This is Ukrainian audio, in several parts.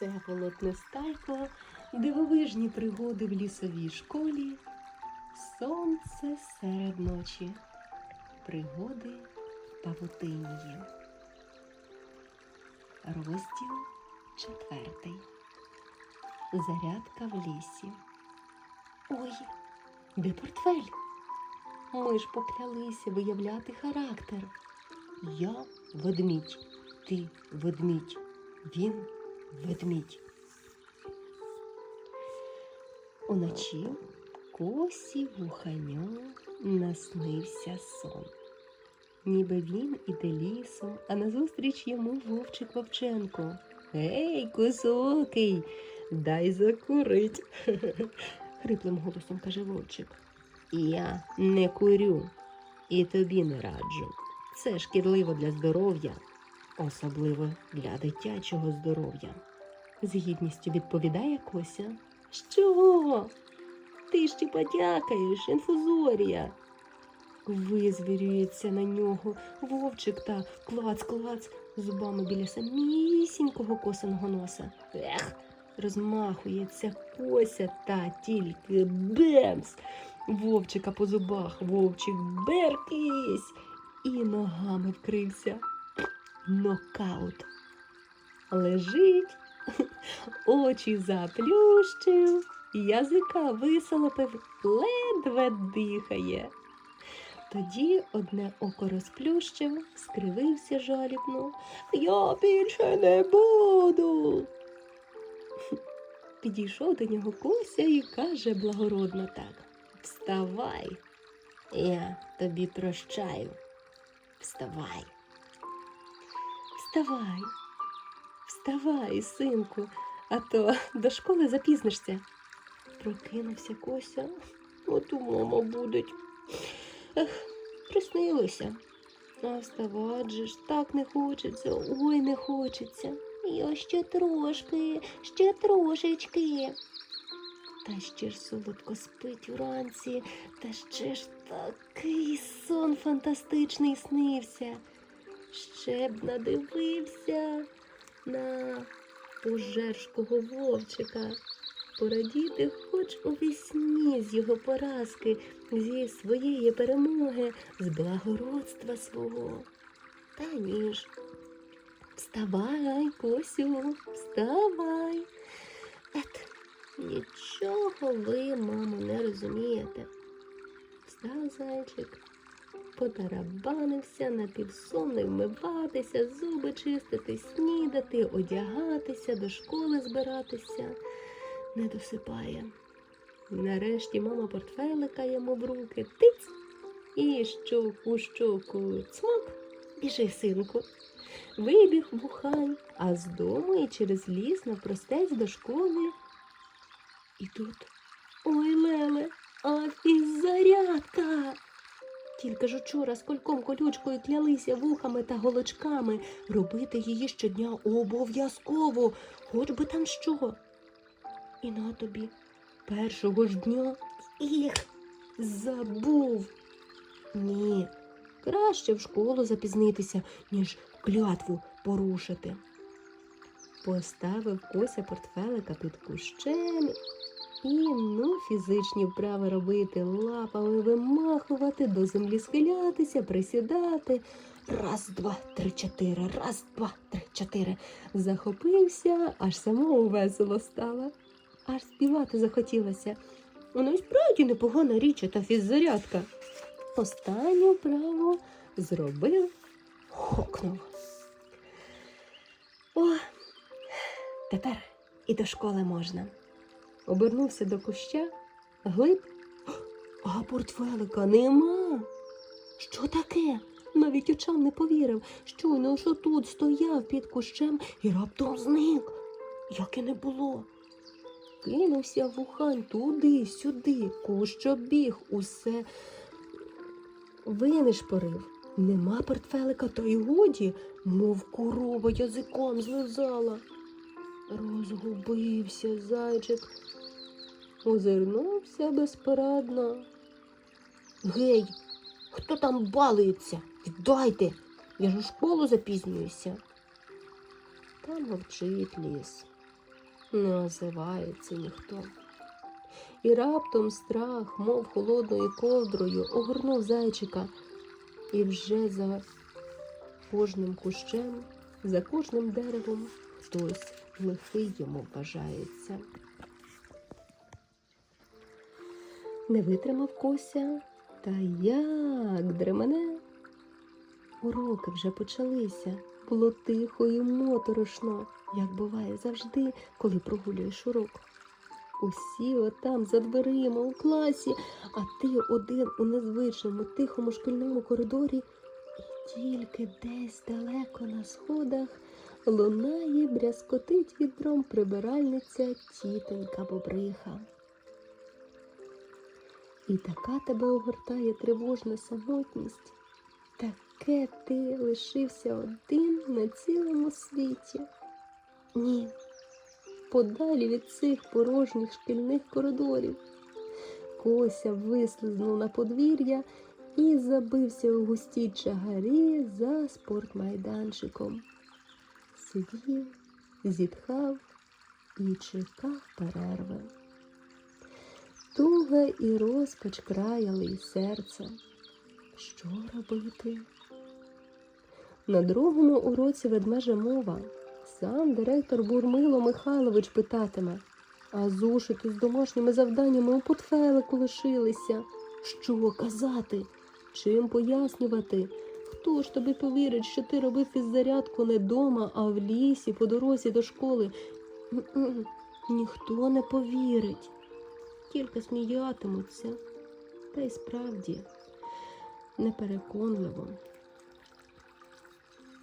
Всеволод Нестайко, дивовижні пригоди в лісовій школі, сонце серед ночі, пригоди павутинії. Розділ четвертий. Зарядка в лісі. Ой, де портфель? Ми ж поклялися виявляти характер. Я ведмідь, ти ведмідь, він ведмідь. Уночі косі вуханю наснився сон. Ніби він іде лісом, а назустріч йому вовчик Вовченко. Ей, косокий, дай закурить. хриплим голосом каже вовчик. Я не курю і тобі не раджу. Це шкідливо для здоров'я, особливо для дитячого здоров'я. З гідністю відповідає Кося. Що? Ти ще подякаєш, інфузорія. Визвірюється на нього вовчик та клац-клац зубами біля самісінького косаного носа. Ех, розмахується кося та тільки бемс. Вовчика по зубах, вовчик беркись і ногами вкрився. Нокаут. Лежить, очі заплющив, язика висолопив, ледве дихає. Тоді одне око розплющив, скривився жалібно. Я більше не буду. Підійшов до нього Кося і каже благородно так. Вставай, я тобі прощаю. Вставай. Вставай, вставай, синку, а то до школи запізнишся. Прокинувся Кося, от у мама будуть. Ех, приснилося. А вставати же ж так не хочеться, ой не хочеться. Я ще трошки, ще трошечки. Та ще ж солодко спить уранці, та ще ж такий сон фантастичний снився. Ще б надивився на пожершкого вовчика, порадіти хоч у вісні з його поразки, зі своєї перемоги, з благородства свого. Та ні ж. Вставай, Косю, вставай. Ет, нічого ви, мамо, не розумієте. Встав зайчик, потарабанився, напівсонний вмиватися, зуби чистити, снідати, одягатися, до школи збиратися. Не досипає. Нарешті мама портфелика йому в руки тиць і щоку щоку цмок. Біжи, синку. Вибіг вухань, а з дому і через ліс навпростець до школи. І тут ой, Леле, а зарядка. Тільки ж учора з кольком колючкою клялися вухами та голочками робити її щодня обов'язково, хоч би там що. І на тобі першого ж дня їх забув. Ні, краще в школу запізнитися, ніж клятву порушити. Поставив Кося портфелика під кущем і ну фізичні вправи робити, лапами вимахувати, до землі схилятися, присідати. Раз, два, три, чотири, раз, два, три, чотири. Захопився, аж самому весело стало. Аж співати захотілося. Воно і справді непогана річ, та фіззарядка. Останню вправу зробив, хокнув. О, тепер і до школи можна. Обернувся до куща, глиб, а портфелика нема. Що таке? Навіть очам не повірив, щойно що тут стояв під кущем і раптом зник, як і не було. Кинувся вухань туди, сюди, кущ обіг, усе винишпорив. Нема портфелика, та й годі, мов корова язиком злизала. Розгубився зайчик, озирнувся безпорадно. Гей, хто там балується? Віддайте, я ж у школу запізнююся. Там мовчить ліс. не озивається ніхто. І раптом страх, мов холодною ковдрою, огорнув зайчика, і вже за кожним кущем, за кожним деревом хтось лихий йому вважається. Не витримав кося, та як дремене. Уроки вже почалися. Було тихо і моторошно, як буває завжди, коли прогулюєш урок. Усі отам за дверима у класі, а ти один у незвичному тихому шкільному коридорі, і тільки десь далеко на сходах лунає, брязкотить відром прибиральниця тітонька Бобриха. І така тебе огортає тривожна самотність, таке ти лишився один на цілому світі. Ні, подалі від цих порожніх шкільних коридорів. Кося вислизнув на подвір'я і забився у густій чагарі за спортмайданчиком. Сидів, зітхав і чекав перерви. Туга і розпач краяли й серце. Що робити? На другому уроці ведмежа мова сам директор Бурмило Михайлович питатиме, а зошити з домашніми завданнями у портфелику лишилися. Що казати? Чим пояснювати? Хто ж тобі повірить, що ти робив фіззарядку не дома, а в лісі по дорозі до школи? М-м, Ніхто не повірить тільки сміятимуться. Та й справді непереконливо.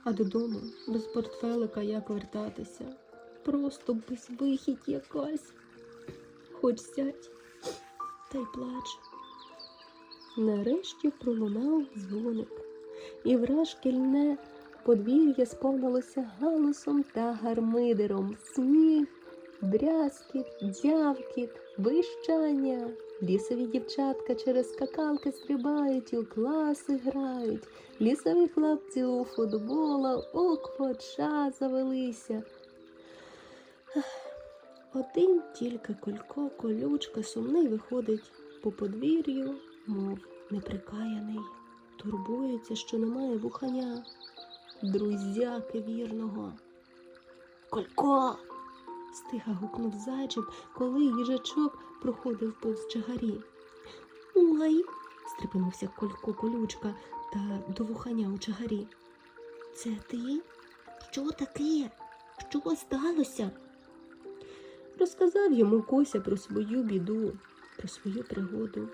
А додому без портфелика як вертатися? Просто безвихідь якась. Хоч сядь та й плач. Нарешті пролунав дзвоник, і враз шкільне подвір'я сповнилося галусом та гармидером, сміх, брязкіт, дзявкіт, вищання. Лісові дівчатка через скакалки стрибають у класи грають. Лісові хлопці у футбола у квоча завелися. Один тільки колько колючка сумний виходить по подвір'ю, мов неприкаяний. Турбується, що немає вуханя, друзяки вірного. Колько! Стиха гукнув зайчик, коли їжачок проходив повз чагарі. Ой, стрепенувся колько колючка та до вуханя у чагарі. Це ти? Що таке? Що сталося? Розказав йому Кося про свою біду, про свою пригоду.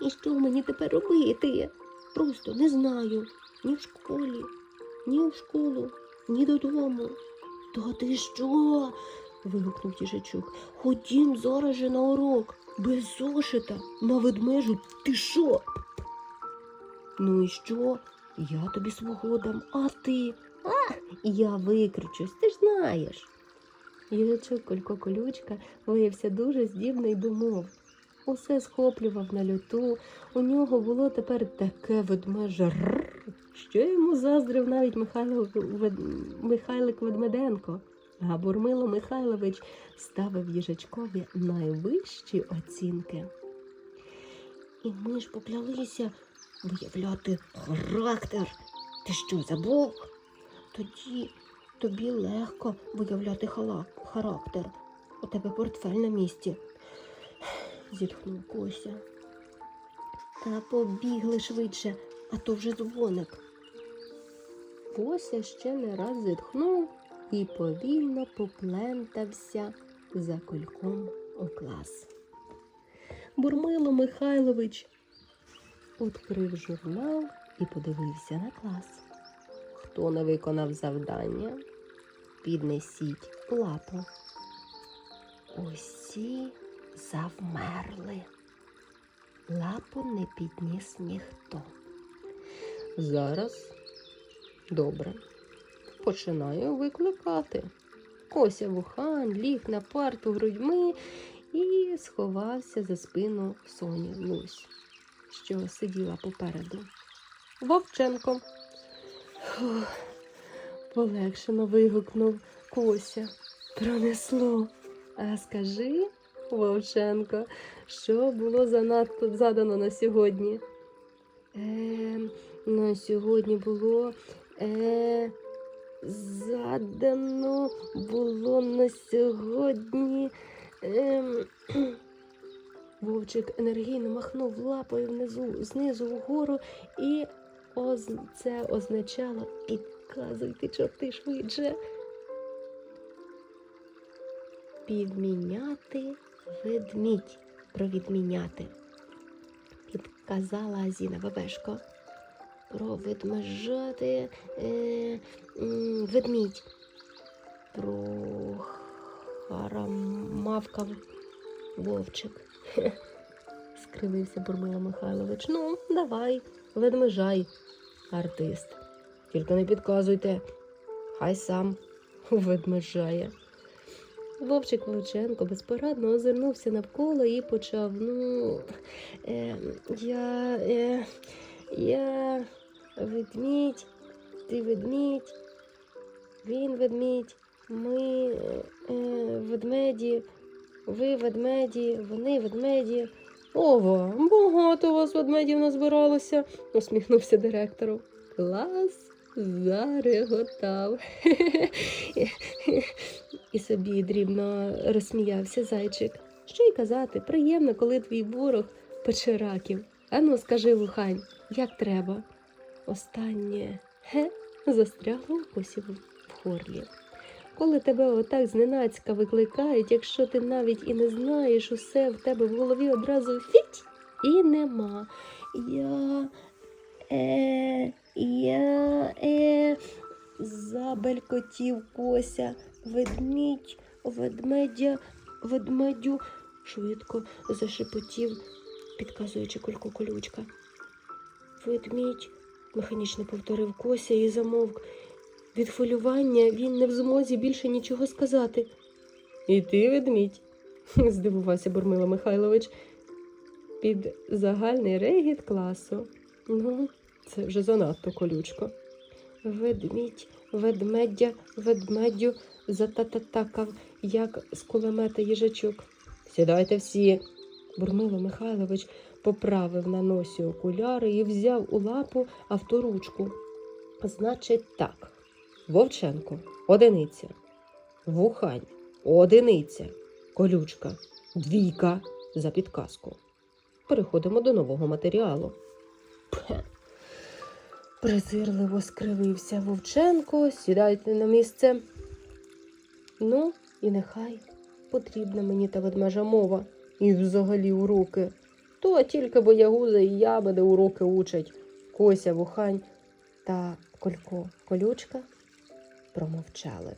І що мені тепер робити? Просто не знаю. Ні в школі, ні в школу, ні додому. Та ти що? вигукнув їжачок. Ходім зараз же на урок, без зошита, на ведмежу, ти що? Ну і що? Я тобі свого дам, а ти? А, я викручусь, ти ж знаєш. Їжачок Колько Колючка виявився дуже здібний до мов. Усе схоплював на люту, у нього було тепер таке ведмеже що йому заздрив навіть Михайло. Михайлик Ведмеденко. А Бурмило Михайлович ставив їжачкові найвищі оцінки. І ми ж поклялися виявляти характер. Ти що забув? Тоді тобі легко виявляти характер. У тебе портфель на місці. Зітхнув Кося. Та побігли швидше, а то вже дзвоник. Кося ще не раз зітхнув і повільно поплентався за кольком у клас. Бурмило Михайлович відкрив журнал і подивився на клас. Хто не виконав завдання, піднесіть лапу. Усі завмерли. Лапу не підніс ніхто. Зараз добре. Починаю викликати. Кося вухан ліг на парту грудьми і сховався за спину Соні Лусь, що сиділа попереду. Вовченко. Фух, полегшено вигукнув Кося. Пронесло. А скажи, Вовченко, що було занадто задано на сьогодні? Е, на сьогодні було е, задано було на сьогодні. Е, Вовчик енергійно махнув лапою внизу, знизу вгору, і оз... це означало підказуйте чорти швидше. Підміняти ведмідь. Провідміняти. Підказала Азіна Бабешко. Проведмежати е, м, ведмідь. Про харамавкав вовчик. Скривився Бурмила Михайлович. Ну, давай, ведмежай, артист. Тільки не підказуйте, хай сам ведмежає. Вовчик Вовченко безпорадно озирнувся навколо і почав. Ну, е, я, е, я ведмідь, ти ведмідь, він ведмідь, ми е, ведмеді, ви ведмеді, вони ведмеді. Ова, багато вас ведмедів назбиралося, усміхнувся директору. Клас зареготав. І собі дрібно розсміявся зайчик. Що й казати, приємно, коли твій ворог пече раків. Ану, скажи, вухань, як треба. Останнє ге застрягло в косі в горлі. Коли тебе отак зненацька викликають, якщо ти навіть і не знаєш, усе в тебе в голові одразу фіть і нема. Я е, я е, забелькотів кося, ведмідь, ведмедя, ведмедю, швидко зашепотів, підказуючи кульку колючка. Ведмідь, механічно повторив кося і замовк. Від хвилювання він не в змозі більше нічого сказати. І ти, ведмідь, здивувався Бурмила Михайлович, під загальний регіт класу. Ну, це вже занадто колючко. Ведмідь, ведмедя, ведмедю затататакав, як з кулемета їжачок. Сідайте всі. Бурмило Михайлович поправив на носі окуляри і взяв у лапу авторучку. Значить так. Вовченко одиниця. Вухань одиниця. Колючка двійка за підказку. Переходимо до нового матеріалу. Пхе. Презирливо скривився Вовченко, сідайте на місце. Ну, і нехай потрібна мені та ведмежа мова і взагалі уроки. То тільки боягуза і ябеди уроки учать. Кося, вухань та Колько колючка промовчали.